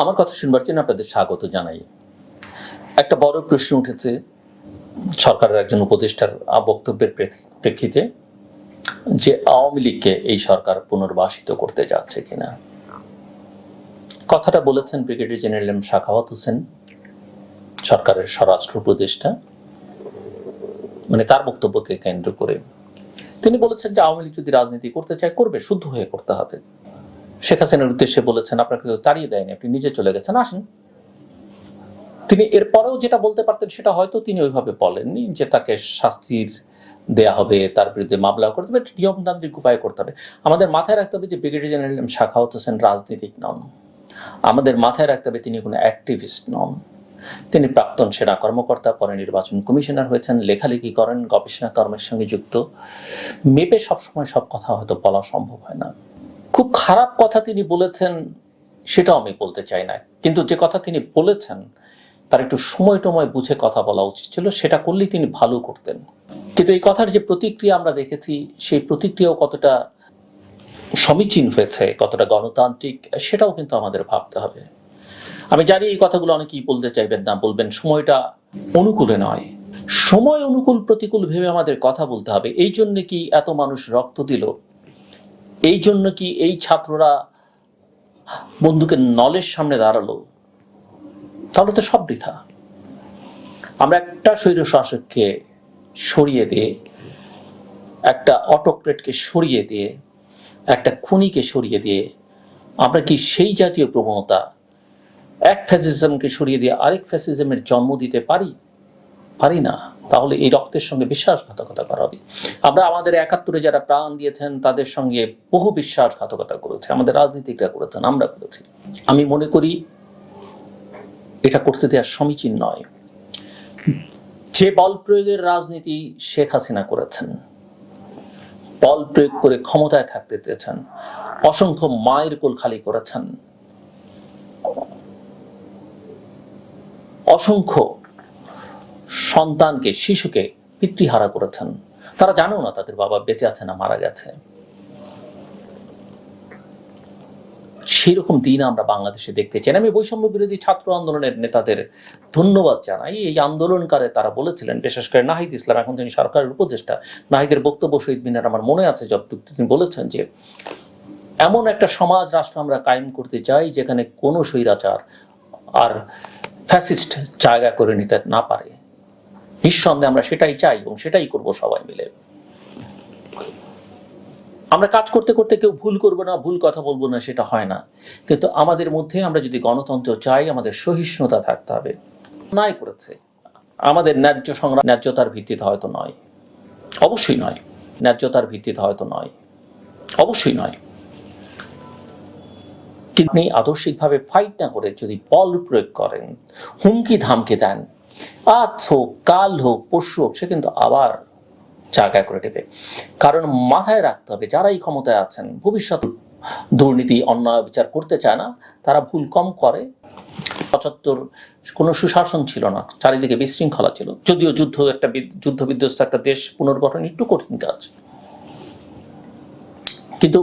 আমার কথা শুনবার জন্য আপনাদের স্বাগত জানাই। একটা বড় প্রশ্ন উঠেছে, সরকারের একজন উপদেষ্টার বক্তব্যের প্রেক্ষিতে, যে আওয়ামী লীগকে এই সরকার পুনর্বাসিত করতে যাচ্ছে কিনা। কথাটা বলেছেন brigadier general M Shakhawat Hossain, সরকারের স্বরাষ্ট্র উপদেষ্টা। মানে তার বক্তব্যকে কেন্দ্র করে। তিনি বলেছেন যে আওয়ামী লীগ যদি রাজনীতি করতে চায়, করবে, শুদ্ধ হয়ে করতে হবে। শেখ হাসিনার উদ্দেশ্যে বলেছেন, আপনাকে তো তাড়িয়ে দেয়নি, আপনি নিজে চলে গেছেন, আসেন। তিনি এরপরেও যেটা বলতে পারতেন সেটা হয়তো তিনি ওইভাবে বলেননি যে তাকে শাস্তির দেয়া হবে, তার বিরুদ্ধে মামলা করতে হবে নিয়মতান্ত্রিক উপায় করতে হবে। আমাদের মাথায় রাখতে হবে যে ব্রিগেডিয়ার জেনারেল শাখাওয়াত হোসেন রাজনীতিক নন। আমাদের মাথায় রাখতে হবে তিনি কোনো অ্যাক্টিভিস্ট নন। তিনি প্রাক্তন সেনা কর্মকর্তা, পরে নির্বাচন কমিশনার হয়েছেন, লেখালেখি করেন, গবেষণা কর্মের সঙ্গে যুক্ত। মেপে সবসময় সব কথা হয়তো বলা সম্ভব হয় না। খুব খারাপ কথা তিনি বলেছেন, সেটাও আমি বলতে চাই না। কিন্তু যে কথা তিনি বলেছেন, তার একটু সময় টময় বুঝে কথা বলা উচিত ছিল, সেটা করলেই তিনি ভালো করতেন। কিন্তু এই কথার যে প্রতিক্রিয়া আমরা দেখেছি, সেই প্রতিক্রিয়াও কতটা সমীচীন হয়েছে, কতটা গণতান্ত্রিক, সেটাও কিন্তু আমাদের ভাবতে হবে। আমি জানি এই কথাগুলো অনেকেই বলতে চাইবেন না, বলবেন সময়টা অনুকূলে নয়। সময় অনুকূল প্রতিকূল ভেবে আমাদের কথা বলতে হবে। এই জন্য কি এত মানুষ রক্ত দিল? এই জন্য কি এই ছাত্ররা বন্ধুকে নলের সামনে দাঁড়াল? তাহলে তো সব বৃথা। আমরা একটা স্বৈর শাসককে সরিয়ে দিয়ে, একটা অটোক্রেটকে সরিয়ে দিয়ে, একটা খুনিকে সরিয়ে দিয়ে, আমরা কি সেই জাতীয় প্রবণতা এক ফ্যাসিজমকে সরিয়ে দিয়ে আরেক ফ্যাসিজমের জন্ম দিতে পারি? পারি না। তাহলে এই রক্তের সঙ্গে বিশ্বাসঘাতকতা করা হবে। আমরা আমাদের একাত্তরে যারা প্রাণ দিয়েছেন, তাদের সঙ্গে বহু বিশ্বাসঘাতকতা করেছে। আমাদের রাজনীতিকরা করেছেন, আমরা করেছি। আমি মনে করি এটা করতে দেওয়া সমীচীন নয়। যে বল প্রয়োগের রাজনীতি শেখ হাসিনা করেছেন, বল প্রয়োগ করে ক্ষমতায় থাকতে চেয়েছেন, অসংখ্য মায়ের কোল খালি করেছেন, অসংখ্য সন্তানকে, শিশুকে পিতৃহারা করেছেন। তারা জানেও না তাদের বাবা বেঁচে আছে না মারা গেছে। সেই রকম দিন আমরা বাংলাদেশে দেখতে চাই। আমি বৈষম্য বিরোধী ছাত্র আন্দোলনের নেতাদের ধন্যবাদ জানাই। এই আন্দোলনকারে তারা বলেছিলেন, বিশেষ করে নাহিদ ইসলাম, এখন তিনি সরকারের উপদেষ্টা, নাহিদের বক্তব্য শহীদ মিনার আমার মনে আছে, যতটুকু তিনি বলেছেন যে, এমন একটা সমাজ রাষ্ট্র আমরা কায়েম করতে চাই, যেখানে কোনো স্বৈরাচার আর ফ্যাসিস্ট জায়গা করে নিতে না পারে। নিঃসন্দেহে আমরা সেটাই চাই এবং সেটাই করব সবাই মিলে। আমরা কাজ করতে করতে কেউ ভুল করব না, ভুল কথা বলব না, সেটা হয় না। কিন্তু আমাদের মধ্যে আমরা যদি গণতন্ত্র চাই, আমাদের সহিষ্ণুতা থাকতে হবে। নাই করেছে। আমাদের ন্যায্য সংগ্রাম ন্যায্যতার ভিত্তিতে হয়তো নয়। অবশ্যই নয়। ন্যায্যতার ভিত্তিতে হয়তো নয়। অবশ্যই নয়। কিন্তু আদর্শিকভাবে ফাইট না করে যদি বল প্রয়োগ করেন, হুমকি ধামকে দেন আজ হোক, কাল হোক, পরশু হোক, সে কিন্তু আবার জায়গায় করে দেবে কারণ মাথায় রাখতে হবে, যারাই ক্ষমতায় আছেন, ভবিষ্যৎ দুর্নীতি, অন্যায় বিচার করতে চায় না, তারা ভুল কম করে। পঁচাত্তর, কোনো সুশাসন ছিল না, চারিদিকে বিশৃঙ্খলা ছিল। যদিও যুদ্ধ একটা যুদ্ধ বিধ্বস্ত একটা দেশ পুনর্গঠন একটু কঠিন কাজ। কিন্তু